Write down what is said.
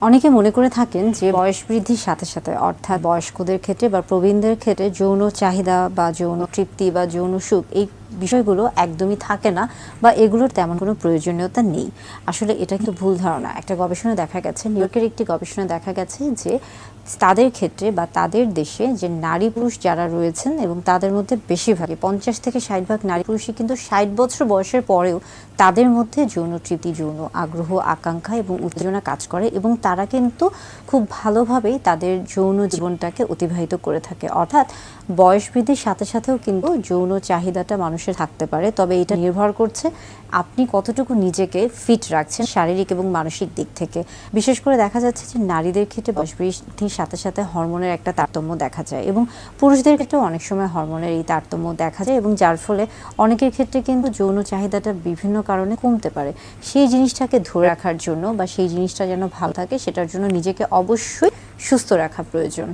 অনেকে মনে করে থাকেন যে বয়স বৃদ্ধির সাথে সাথে, অর্থাৎ বয়স্কদের ক্ষেত্রে বা প্রবীণদের ক্ষেত্রে যৌন চাহিদা বা যৌন তৃপ্তি বা যৌন সুখ, এই বিষয়গুলো একদমই থাকে না বা এগুলোর তেমন কোনো প্রয়োজনীয়তা নেই। আসলে এটা কিন্তু ভুল ধারণা। একটা গবেষণা দেখা গেছে, নিউ ইয়র্কের একটি গবেষণা দেখা গেছে যে তাদের ক্ষেত্রে বা তাদের দেশে যে নারী পুরুষ যারা রয়েছেন এবং তাদের মধ্যে বেশিরভাগই পঞ্চাশ থেকে ষাট ভাগ নারী পুরুষই কিন্তু ষাট বছর বয়সের পরেও তাদের মধ্যে যৌন তৃপ্তি, যৌন আগ্রহ, আকাঙ্ক্ষা এবং উত্তেজনা কাজ করে এবং তারা কিন্তু খুব ভালোভাবেই তাদের যৌন জীবনটাকে অতিবাহিত করে থাকে। অর্থাৎ বয়স বৃদ্ধির সাথে সাথেও কিন্তু যৌন চাহিদাটা মানুষের থাকতে পারে, তবে এটা নির্ভর করছে আপনি কতটুকু নিজেকে ফিট রাখছেন শারীরিক এবং মানসিক দিক থেকে। বিশেষ করে দেখা যাচ্ছে যে নারীদের ক্ষেত্রে বয়স বৃদ্ধির সাথে সাথে হরমোনের একটা তারতম্য দেখা যায় এবং পুরুষদের ক্ষেত্রেও অনেক সময় হরমোনের এই তারতম্য দেখা যায় এবং যার ফলে অনেকের ক্ষেত্রে কিন্তু যৌন চাহিদাটা বিভিন্ন কারণে কমতে পারে। সেই জিনিসটাকে ধরে রাখার জন্য বা সেই জিনিসটা যেন ভালো থাকে, সেটার জন্য নিজেকে অবশ্যই সুস্থ রাখা প্রয়োজন।